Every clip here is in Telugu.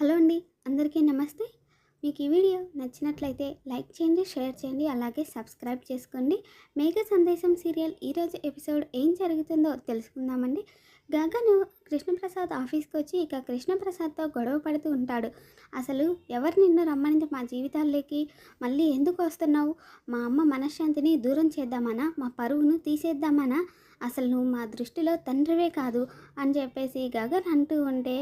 హలో అండి అందరికీ నమస్తే. మీకు ఈ వీడియో నచ్చినట్లయితే లైక్ చేయండి షేర్ చేయండి అలాగే సబ్స్క్రైబ్ చేసుకోండి. మేఘ సందేశం సీరియల్ ఈరోజు ఎపిసోడ్ ఏం జరుగుతుందో తెలుసుకుందామండి. గగను కృష్ణప్రసాద్ ఆఫీస్కి వచ్చి ఇక కృష్ణప్రసాద్తో గొడవ పడుతూ ఉంటాడు. అసలు ఎవరు నిన్ను రమ్మనింది మా జీవితాల్లోకి? మళ్ళీ ఎందుకు వస్తున్నావు? మా అమ్మ మనశ్శాంతిని దూరం చేద్దామనా? మా పరువును తీసేద్దామనా? అసలు నువ్వు మా దృష్టిలో తండ్రివే కాదు అని చెప్పేసి గగన్ అంటూ ఉంటే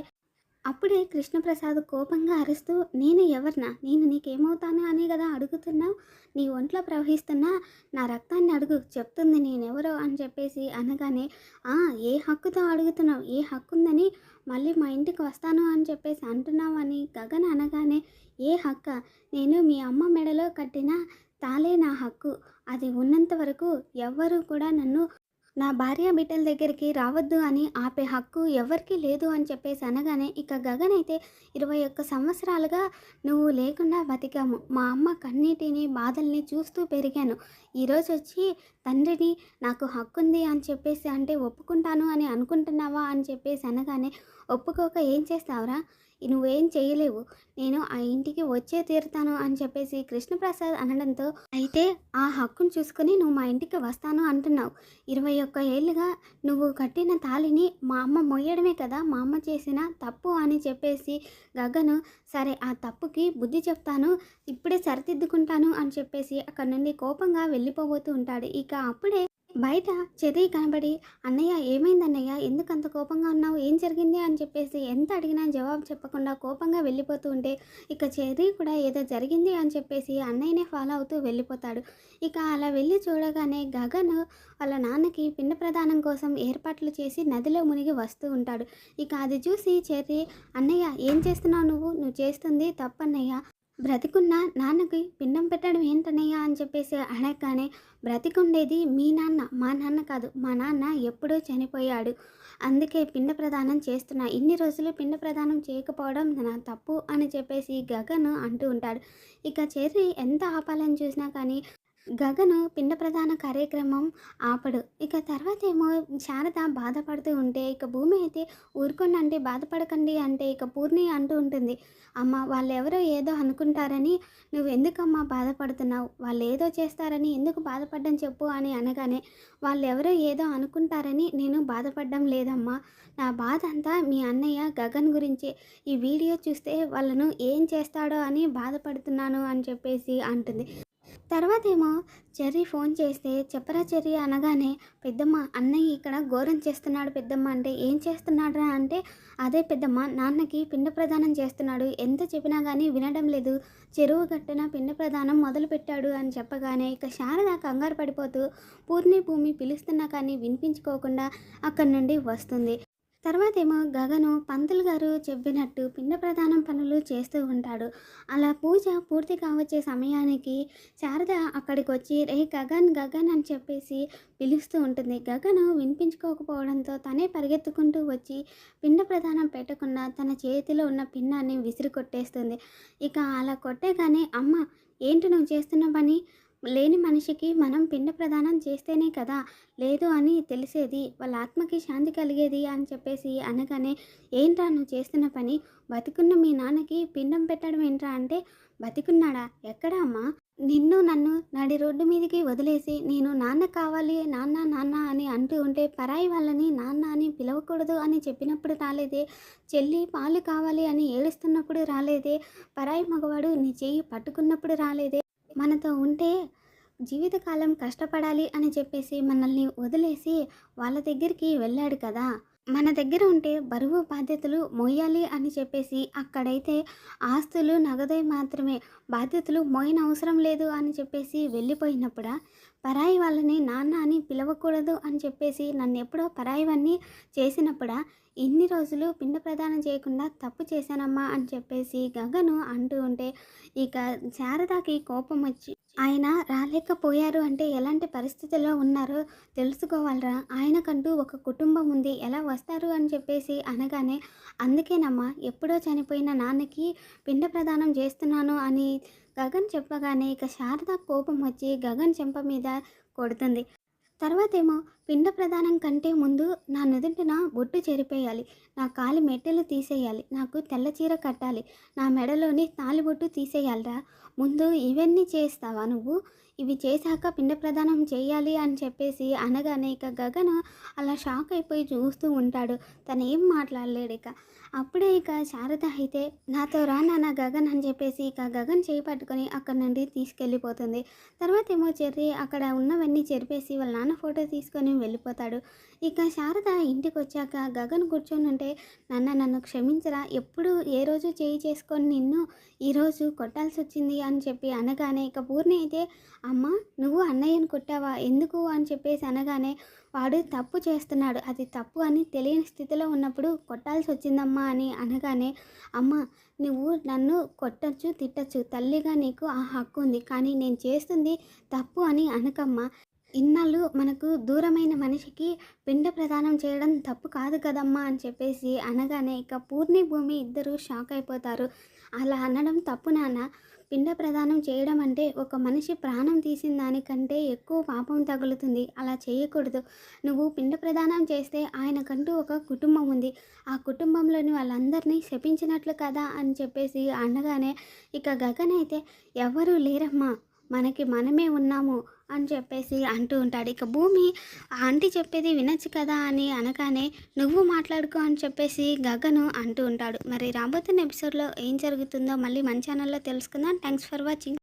అప్పుడే కృష్ణప్రసాద్ కోపంగా అరుస్తూ నేను ఎవరినా? నేను నీకేమవుతాను? అనే కదా అడుగుతున్నావు. నీ ఒంట్లో ప్రవహిస్తున్న నా రక్తాన్ని అడుగు చెప్తుంది నేనెవరో అని చెప్పేసి అనగానే "ఆ, ఏ హక్కుతో అడుగుతున్నావు? ఏ హక్కు ఉందని మళ్ళీ మా ఇంటికి వస్తాను అని చెప్పేసి అంటున్నావు అని గగన్ అనగానే ఏ హక్క? నేను మీ అమ్మ మెడలో కట్టిన తాలే నా హక్కు. అది ఉన్నంత వరకు ఎవ్వరూ కూడా నన్ను నా భార్య బిడ్డల దగ్గరికి రావద్దు అని ఆపే హక్కు ఎవరికీ లేదు అని చెప్పేసి అనగానే ఇక గగన్ అయితే ఇరవై ఒక్క సంవత్సరాలుగా నువ్వు లేకుండా బతికాము. మా అమ్మ కన్నీటిని బాధల్ని చూస్తూ పెరిగాను. ఈరోజు వచ్చి తండ్రిని నాకు హక్కు ఉంది అని చెప్పేసి అంటే ఒప్పుకుంటాను అని అనుకుంటున్నావా అని చెప్పేసి అనగానే ఒప్పుకోక ఏం చేస్తావురా? నువ్వేం చేయలేవు. నేను ఆ ఇంటికి వచ్చే తీరుతాను అని చెప్పేసి కృష్ణప్రసాద్ అనడంతో అయితే ఆ హక్కును చూసుకుని నువ్వు మా ఇంటికి వస్తాను అంటున్నావు. ఇరవై ఒక్క ఏళ్ళుగా నువ్వు కట్టిన తాళిని మా అమ్మ మొయ్యడమే కదా మా అమ్మ చేసిన తప్పు అని చెప్పేసి గగను సరే ఆ తప్పుకి బుద్ధి చెప్తాను ఇప్పుడే సరిదిద్దుకుంటాను అని చెప్పేసి అక్కడ నుండి కోపంగా వెళ్ళిపోబోతూ ఉంటాడు. ఇక అప్పుడే బయట చెర్రీ కనబడి అన్నయ్య ఏమైంది అన్నయ్య ఎందుకు అంత కోపంగా ఉన్నావు? ఏం జరిగింది? అని చెప్పేసి ఎంత అడిగినా జవాబు చెప్పకుండా కోపంగా వెళ్ళిపోతూ ఉంటే ఇక చెర్రీ కూడా ఏదో జరిగింది అని చెప్పేసి అన్నయ్యనే ఫాలో అవుతూ వెళ్ళిపోతాడు. ఇక అలా వెళ్ళి చూడగానే గగన్ వాళ్ళ నాన్నకి పిండ ప్రదానం కోసం ఏర్పాట్లు చేసి నదిలో మునిగి వస్తూ ఉంటాడు. ఇక అది చూసి చెర్రీ అన్నయ్య ఏం చేస్తున్నావు నువ్వు? నువ్వు చేస్తుంది తప్పన్నయ్య. బ్రతికున్న నాన్నకి పిండం పెట్టడం ఏంటనయ్యా అని చెప్పేసి అనగానే బ్రతికుండేది మీ నాన్న మా నాన్న కాదు మా నాన్న ఎప్పుడో చనిపోయాడు. అందుకే పిండ ప్రదానం చేస్తున్నా. ఇన్ని రోజులు పిండ ప్రదానం చేయకపోవడం నా తప్పు అని చెప్పేసి గగన్ అంటూ ఉంటాడు. ఇక చెర్రీ ఎంత ఆపాలని చూసినా కానీ గగను పిండ ప్రధాన కార్యక్రమం ఆపడు. ఇక తర్వాత ఏమో శారద బాధపడుతూ ఉంటే ఇక భూమి అయితే ఊరుకోండి అంటే బాధపడకండి అంటే ఇక పూర్ణి అంటూ ఉంటుంది. అమ్మ వాళ్ళు ఎవరో ఏదో అనుకుంటారని నువ్వు ఎందుకమ్మా బాధపడుతున్నావు? వాళ్ళు ఏదో చేస్తారని ఎందుకు బాధపడ్డం చెప్పు అని అనగానే వాళ్ళు ఎవరో ఏదో అనుకుంటారని నేను బాధపడడం లేదమ్మా. నా బాధ అంతా మీ అన్నయ్య గగన్ గురించి. ఈ వీడియో చూస్తే వాళ్ళను ఏం చేస్తాడో అని బాధపడుతున్నాను అని చెప్పేసి అంటుంది. తర్వాత ఏమో చెర్రీ ఫోన్ చేస్తే చెప్పరా చెర్రీ అనగానే పెద్దమ్మ అన్నయ్య ఇక్కడ ఘోరం చేస్తున్నాడు పెద్దమ్మ. అంటే ఏం చేస్తున్నాడు అంటే అదే పెద్దమ్మ నాన్నకి పిండ ప్రదానం చేస్తున్నాడు. ఎంత చెప్పినా కానీ వినడం లేదు. చెరువు గట్టున పిండ ప్రదానం మొదలుపెట్టాడు అని చెప్పగానే ఇక శారద కంగారు పడిపోతూ పూర్ణి భూమి పిలుస్తున్నా కానీ వినిపించుకోకుండా అక్కడి నుండి వస్తుంది. తర్వాత ఏమో గగను పంతులు గారు చెప్పినట్టు పిండ ప్రధానం పనులు చేస్తూ ఉంటాడు. అలా పూజ పూర్తి కావచ్చే సమయానికి శారద అక్కడికి వచ్చి రే గగన్ గగన్ అని చెప్పేసి పిలుస్తూ ఉంటుంది. గగను వినిపించుకోకపోవడంతో తనే పరిగెత్తుకుంటూ వచ్చి పిండ ప్రధానం పెట్టకుండా తన చేతిలో ఉన్న పిండాన్ని విసిరి కొట్టేస్తుంది ఇక అలా కొట్టేగానే అమ్మ ఏంటి నువ్వు చేస్తున్న పని? లేని మనిషికి మనం పిండ ప్రదానం చేస్తేనే కదా లేదు అని తెలిసేది వాళ్ళ ఆత్మకి శాంతి కలిగేది అని చెప్పేసి అనగానే ఏంట్రా నువ్వు చేస్తున్న పని? బతికున్న మీ నాన్నకి పిండం పెట్టడం ఏంట్రా అంటే బతికున్నాడా? ఎక్కడా అమ్మా? నిన్ను నన్ను నడి రోడ్డు మీదకి వదిలేసి నేను నాన్న కావాలి నాన్న నాన్న అని అంటూ ఉంటే పరాయి వాళ్ళని నాన్న అని పిలవకూడదు అని చెప్పినప్పుడు రాలేదే? చెల్లి పాలు కావాలి అని ఏడుస్తున్నప్పుడు రాలేదే? పరాయి మగవాడు నీ చెయ్యి పట్టుకున్నప్పుడు రాలేదే? మనతో ఉంటే జీవితకాలం కష్టపడాలి అని చెప్పేసి మనల్ని వదిలేసి వాళ్ళ దగ్గరికి వెళ్ళాడు కదా. మన దగ్గర ఉంటే బరువు బాధ్యతలు మోయాలి అని చెప్పేసి అక్కడైతే ఆస్తులు నగదే మాత్రమే బాధ్యతలు మోయిన అవసరం లేదు అని చెప్పేసి వెళ్ళిపోయినప్పుడా పరాయి వాళ్ళని నాన్న అని పిలవకూడదు అని చెప్పేసి నన్ను ఎప్పుడో పరాయివన్నీ చేసినప్పుడా ఇన్ని రోజులు పిండ ప్రదానం చేయకుండా తప్పు చేశానమ్మా అని చెప్పేసి గగను అంటూ ఉంటే ఇక శారదాకి కోపం వచ్చి ఆయన రాలేకపోయారు అంటే ఎలాంటి పరిస్థితుల్లో ఉన్నారో తెలుసుకోవాలరా? ఆయనకంటూ ఒక కుటుంబం ఉంది. ఎలా వస్తారు అని చెప్పేసి అనగానే అందుకేనమ్మా ఎప్పుడో చనిపోయిన నాన్నకి పిండ ప్రదానం చేస్తున్నాను అని గగన్ చెప్పగానే ఇక శారద కోపం వచ్చి గగన్ చెంప మీద కొడుతుంది. తర్వాత ఏమో పిండ ప్రదానం కంటే ముందు నా నుదుటిన బొట్టు చెరిపేయాలి. నా కాలి మెట్టెలు తీసేయాలి. నాకు తెల్ల చీర కట్టాలి. నా మెడలోని తాలిబొట్టు తీసేయాలిరా. ముందు ఇవన్నీ చేస్తావా నువ్వు? ఇవి చేశాక పిండ ప్రదానం చేయాలి అని చెప్పేసి అనగానే ఇక గగన్ అలా షాక్ అయిపోయి చూస్తూ ఉంటాడు. తను ఏం మాట్లాడలేడు ఇక అప్పుడే ఇక శారద అయితే నాతో రా నాన్న గగన్ అని చెప్పేసి ఇక గగన్ చేయి పట్టుకొని అక్కడ నుండి తీసుకెళ్ళిపోతుంది. తర్వాత ఏమో చెర్రి అక్కడ ఉన్నవన్నీ చెరిపేసి వాళ్ళ నాన్న ఫోటో తీసుకొని వెళ్ళిపోతాడు. ఇక శారద ఇంటికి వచ్చాక గగన్ కూర్చొని ఉంటే నాన్న నన్ను క్షమించరా. ఎప్పుడు ఏ రోజు చేయి చేసుకొని నిన్ను ఈరోజు కొట్టాల్సి వచ్చింది అని చెప్పి అనగానే ఇక పూర్ణి అయితే అమ్మ నువ్వు అన్నయ్యను కొట్టావా? ఎందుకు? అని చెప్పేసి అనగానే వాడు తప్పు చేస్తున్నాడు. అది తప్పు అని తెలియని స్థితిలో ఉన్నప్పుడు కొట్టాల్సి వచ్చిందమ్మా అని అనగానే అమ్మ నువ్వు నన్ను కొట్టచ్చు తిట్టచ్చు. తల్లిగా నీకు ఆ హక్కు ఉంది కానీ నేను చేస్తుంది తప్పు అని అనకమ్మా. ఇన్నాళ్ళు మనకు దూరమైన మనిషికి పిండ ప్రదానం చేయడం తప్పు కాదు కదమ్మా అని చెప్పేసి అనగానే ఇక పూర్ణి భూమి ఇద్దరు షాక్ అయిపోతారు. అలా అనడం తప్పు నాన్న. పిండ ప్రదానం చేయడం అంటే ఒక మనిషి ప్రాణం తీసిన దానికంటే ఎక్కువ పాపం తగులుతుంది. అలా చేయకూడదు. నువ్వు పిండ ప్రదానం చేస్తే ఆయనకంటూ ఒక కుటుంబం ఉంది. ఆ కుటుంబంలోని వాళ్ళందరినీ శపించినట్లు కదా అని చెప్పేసి అనగానే ఇక గగన్ అయితే ఎవరూ లేరమ్మా. మనకి మనమే ఉన్నాము. అని చెప్పేసి అంటూ ఉంటాడు. ఇక భూమి ఆ ఆంటీ చెప్పేది వినొచ్చు కదా అని అనగానే నువ్వు మాట్లాడుకో అని చెప్పేసి గగను అంటూ ఉంటాడు. మరి రాబోతున్న ఎపిసోడ్లో ఏం జరుగుతుందో మళ్ళీ మన ఛానల్లో తెలుసుకుందాం. Thanks for watching